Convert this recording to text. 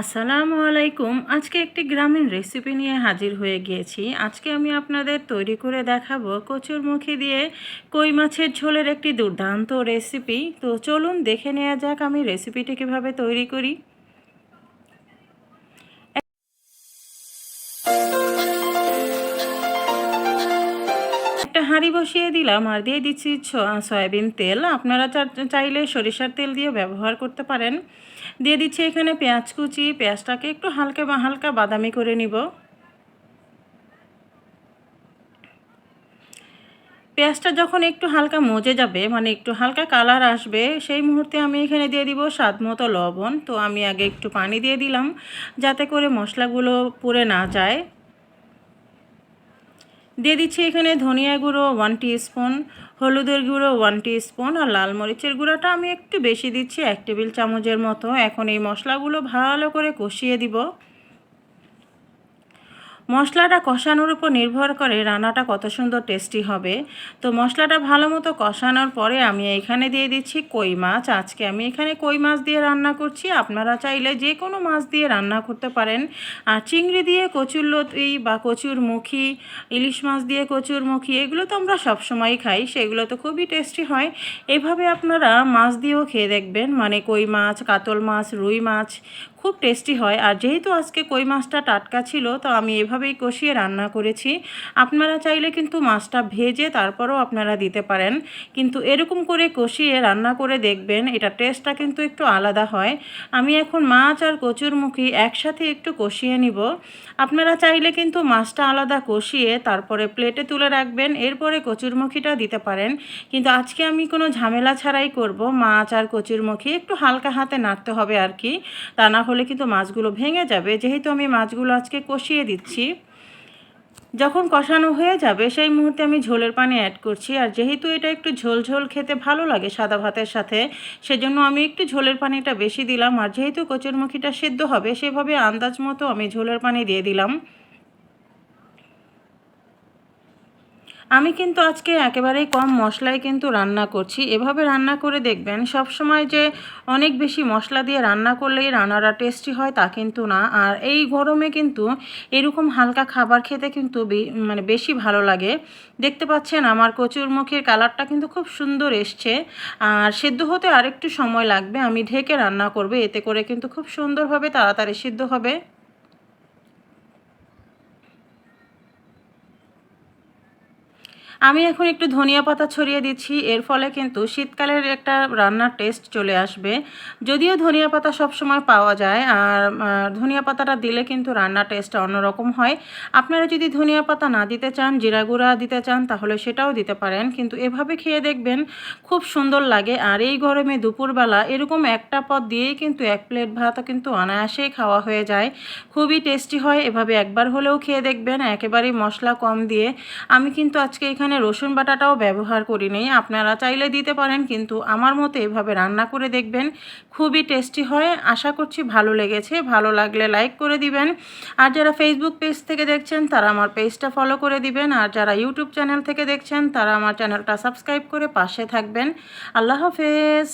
আসসালামু আলাইকুম। আজকে একটি গ্রামীণ রেসিপি নিয়ে হাজির হয়ে গিয়েছি। আজকে আমি আপনাদের তৈরি করে দেখাবো কচুরমুখী দিয়ে কই মাছের ঝোলের একটি দুর্দান্ত রেসিপি তো চলুন দেখে নেওয়া যাক আমি রেসিপিটি কীভাবে তৈরি করি। একটা হাঁড়ি বসিয়ে দিলাম আর দিয়ে দিচ্ছি সয়াবিন তেল। আপনারা চাইলে সরিষার তেল দিয়ে ব্যবহার করতে পারেন। দিয়ে দিচ্ছি এখানে পেঁয়াজ কুচি। পেঁয়াজটাকে একটু হালকা বা হালকা বাদামি করে নিব। পেঁয়াজটা যখন একটু হালকা মজে যাবে মানে একটু হালকা কালার আসবে, সেই মুহূর্তে আমি এখানে দিয়ে দিব স্বাদ মতো লবণ। তো আমি আগে একটু পানি দিয়ে দিলাম, যাতে করে মশলাগুলো পুড়ে না যায়। দিয়ে দিচ্ছি এখানে ধনিয়া গুঁড়ো ওয়ান স্পুন হলুদের গুঁড়ো ওয়ান স্পুন আর লাল মরিচের গুঁড়োটা আমি একটু বেশি দিচ্ছি, এক টেবিল চামচের মতো। এখন এই মশলাগুলো ভালো করে কষিয়ে দিব। মশলাটা কষানোর উপর নির্ভর করে রান্নাটা কত সুন্দর টেস্টি হবে। তো মশলাটা ভালো মতো কষানোর পরে আমি এখানে দিয়ে দিচ্ছি কই মাছ। আজকে আমি এখানে কই মাছ দিয়ে রান্না করছি। আপনারা চাইলে যে কোনো মাছ দিয়ে রান্না করতে পারেন। আর চিংড়ি দিয়ে কচুর লতি বা কচুর মুখি, ইলিশ মাছ দিয়ে কচুর মুখি, এগুলো তো আমরা সবসময় খাই, সেগুলো তো খুবই টেস্টি হয়। এভাবে আপনারা মাছ দিয়েও খেয়ে দেখবেন। মানে কই মাছ, কাতল মাছ, রুই মাছ খুব টেস্টি হয়। আর যেহেতু আজকে কই মাছটা টাটকা ছিল, তো আমি এভাবেই কষিয়ে রান্না করেছি। আপনারা চাইলে কিন্তু মাছটা ভেজে তারপরও আপনারা দিতে পারেন। কিন্তু এরকম করে কষিয়ে রান্না করে দেখবেন, এটা টেস্টটা কিন্তু একটু আলাদা হয়। আমি এখন মাছ আর কচুরমুখী একসাথে একটু কষিয়ে নিব। আপনারা চাইলে কিন্তু মাছটা আলাদা কষিয়ে তারপরে প্লেটে তুলে রাখবেন, এরপরে কচুরমুখীটা দিতে পারেন। কিন্তু আজকে আমি কোনো ঝামেলা ছাড়াই করব মাছ আর কচুরমুখী একটু হালকা হাতে নাড়তে হবে আর কি। তা না হলে কিন্তু মাছগুলো ভেঙে যাবে। যেহেতু আমি মাছগুলো আজকে কষিয়ে দিচ্ছি, যখন কষানো হয়ে যাবে, সেই মুহূর্তে আমি ঝোলের পানি অ্যাড করছি। আর যেহেতু এটা একটু ঝোল ঝোল খেতে ভালো লাগে সাদা ভাতের সাথে, সেজন্য আমি একটু ঝোলের পানিটা বেশি দিলাম। আর যেহেতু কচুরমুখিটা সেদ্ধ হবে, সেভাবে আন্দাজ মতো আমি ঝোলের পানি দিয়ে দিলাম। আমি কিন্তু আজকে একেবারেই কম মশলায় কিন্তু রান্না করছি। এভাবে রান্না করে দেখবেন সব সময় যে অনেক বেশি মশলা দিয়ে রান্না করলেই রান্নাটা টেস্টি হয় তা কিন্তু না। আর এই গরমে কিন্তু এরকম হালকা খাবার খেতে কিন্তু মানে বেশি ভালো লাগে। দেখতে পাচ্ছেন আমার কচুর মুখের কালারটা কিন্তু খুব সুন্দর এসছে। আর সেদ্ধ হতে আরেকটু সময় লাগবে, আমি ঢেকে রান্না করবে, এতে করে কিন্তু খুব সুন্দরভাবে তাড়াতাড়ি সিদ্ধ হবে। আমি এখন একটু ধনিয়া পাতা ছড়িয়ে দিচ্ছি, এর ফলে কিন্তু শীতকালের একটা রান্নার টেস্ট চলে আসবে। যদিও ধনিয়া পাতা সবসময় পাওয়া যায়, আর ধনিয়া পাতাটা দিলে কিন্তু রান্নার টেস্টটা অন্যরকম হয়। আপনারা যদি ধনিয়া পাতা না দিতে চান, জিরা গুঁড়া দিতে চান, তাহলে সেটাও দিতে পারেন। কিন্তু এভাবে খেয়ে দেখবেন খুব সুন্দর লাগে, আর এই গরমে দুপুরবেলা এরকম একটা পদ দিয়েই কিন্তু এক প্লেট ভাত কিন্তু অনায়াসেই খাওয়া হয়ে যায়। খুবই টেস্টি হয়, এভাবে একবার হলেও খেয়ে দেখবেন। একেবারেই মশলা কম দিয়ে। আমি কিন্তু আজকে এখানে এখানে রসুন বাটাটাও ব্যবহার করিনি আপনারা চাইলে দিতে পারেন, কিন্তু আমার মতো এভাবে রান্না করে দেখবেন খুবই টেস্টি হয়। আশা করছি ভালো লেগেছে। ভালো লাগলে লাইক করে দিবেন। আর যারা ফেসবুক পেজ থেকে দেখছেন, তারা আমার পেজটা ফলো করে দিবেন। আর যারা ইউটিউব চ্যানেল থেকে দেখছেন, তারা আমার চ্যানেলটা সাবস্ক্রাইব করে পাশে থাকবেন। আল্লাহ হাফেজ।